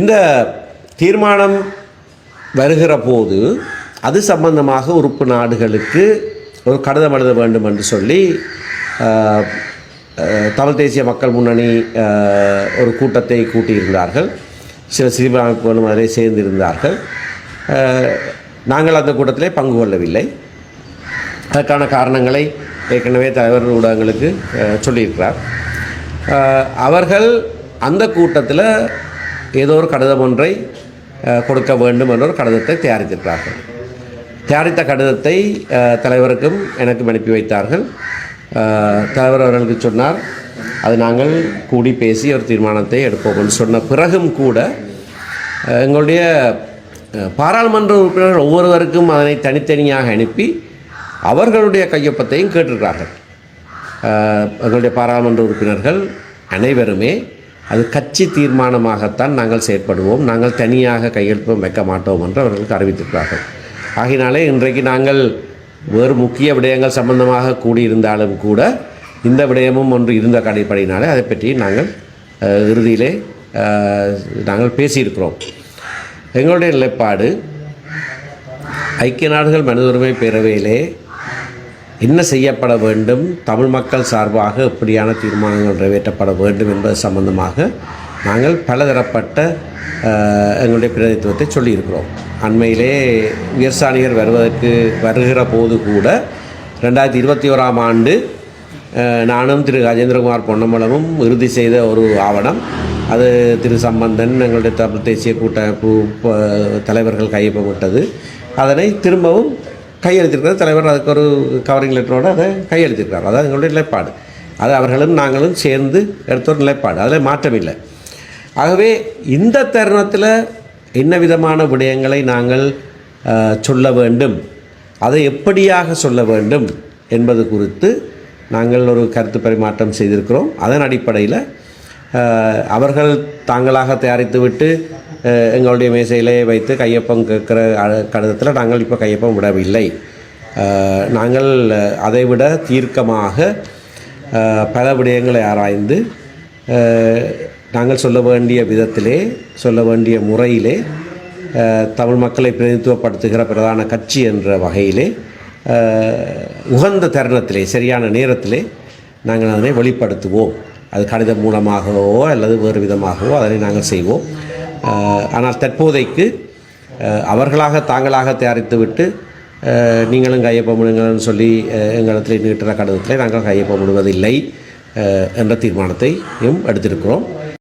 இந்த தீர்மானம் வருகிற போது அது சம்பந்தமாக உறுப்பு நாடுகளுக்கு ஒரு கடிதம் எழுத வேண்டும் என்று சொல்லி தமிழ் தேசிய மக்கள் முன்னணி ஒரு கூட்டத்தை கூட்டியிருந்தார்கள். சில சிறுபான்மை அமைப்புகளும் அதிலே சேர்ந்திருந்தார்கள். நாங்கள் அந்த கூட்டத்திலே பங்கு கொள்ளவில்லை. அதற்கான காரணங்களை ஏற்கனவே தலைவர் ஊடகங்களுக்கு சொல்லியிருக்கிறார். அவர்கள் அந்த கூட்டத்தில் ஏதோ ஒரு கடிதம் ஒன்றை கொடுக்க வேண்டும் என்ற ஒரு கடிதத்தை தயாரித்திருக்கிறார்கள். தயாரித்த கடிதத்தை தலைவருக்கும் எனக்கும் அனுப்பி வைத்தார்கள். தலைவர் அவர்களுக்கு சொன்னார் அது நாங்கள் கூடி பேசி ஒரு தீர்மானத்தை எடுப்போம் சொன்ன பிறகும் கூட எங்களுடைய பாராளுமன்ற உறுப்பினர்கள் ஒவ்வொருவருக்கும் அதனை தனித்தனியாக அனுப்பி அவர்களுடைய கையொப்பத்தையும் கேட்டிருக்கிறார்கள். எங்களுடைய பாராளுமன்ற உறுப்பினர்கள் அனைவருமே அது கட்சி தீர்மானமாகத்தான் நாங்கள் செயற்படுவோம். நாங்கள் தனியாக கையெழுப்பம் வைக்க மாட்டோம் என்று அவர்களுக்கு அறிவித்திருக்கிறார்கள். ஆகினாலே இன்றைக்கு நாங்கள் வேறு முக்கிய விடயங்கள் சம்பந்தமாக கூடியிருந்தாலும் கூட இந்த விடயமும் ஒன்று இருந்த அடிப்படையினாலே அதை பற்றி நாங்கள் இறுதியிலே நாங்கள் பேசியிருக்கிறோம். எங்களுடைய நிலைப்பாடு ஐக்கிய நாடுகள் மனித உரிமை பேரவையிலே என்ன செய்யப்பட வேண்டும்? தமிழ் மக்கள் சார்பாக எப்படியான தீர்மானங்கள் நிறைவேற்றப்பட வேண்டும் என்பது சம்பந்தமாக நாங்கள் பலதரப்பட்ட எங்களுடைய பிரதித்துவத்தை சொல்லியிருக்கிறோம். அண்மையிலே உயர்சாணியர் வருவதற்கு வருகிற போது கூட ரெண்டாயிரத்தி இருபத்தி ஓராம் ஆண்டு நானும் திரு ராஜேந்திரகுமார் பொன்னம்பலமும் இறுதி செய்த ஒரு ஆவணம். அது திரு சம்பந்தன் எங்களுடைய தமிழ் தேசிய கூட்டமைப்பு தலைவர்கள் கையொப்பமிட்டது. அதனை திரும்பவும் கையெழுத்திருக்கிறது. தலைவர் அதுக்கு ஒரு கவரிங் லெட்டரோடு அதை கையெழுத்திருக்கிறார். அதான் எங்களுடைய நிலைப்பாடு. அது அவர்களும் நாங்களும் சேர்ந்து எடுத்த ஒரு நிலைப்பாடு. அதில் மாற்றமில்லை ஆகவே இந்த தருணத்தில் என்ன விதமான விடயங்களை நாங்கள் சொல்ல வேண்டும்? அதை எப்படியாக சொல்ல வேண்டும் என்பது குறித்து நாங்கள் ஒரு கருத்து பரிமாற்றம் செய்திருக்கிறோம். அதன் அடிப்படையில் அவர்கள் தாங்களாக தயாரித்துவிட்டு எங்களுடைய மேசையிலே வைத்து கையொப்பம் கேட்குற கடிதத்தில் நாங்கள் இப்போ கையொப்பம் விடவில்லை. நாங்கள் அதைவிட தீர்க்கமாக பல விடயங்களை ஆராய்ந்து நாங்கள் சொல்ல வேண்டிய விதத்திலே சொல்ல வேண்டிய முறையிலே தமிழ் மக்களை பிரதிநிதித்துவப்படுத்துகிற பிரதான கட்சி என்ற வகையிலே உகந்த தருணத்திலே சரியான நேரத்திலே நாங்கள் அதனை வெளிப்படுத்துவோம். அது கடிதம் மூலமாகவோ அல்லது வேறு விதமாகவோ அதனை நாங்கள் செய்வோம். ஆனால் தற்போதைக்கு அவர்களாக தாங்களாக தயாரித்துவிட்டு அஹ், நீங்களும் கையொப்பமிடுங்கள்னு சொல்லி எங்களிடத்தில் நீட்டுற கடிதத்தில் நாங்கள் கையொப்பமிடுவதில்லை அஹ், என்ற தீர்மானத்தையும் எடுத்திருக்கிறோம்.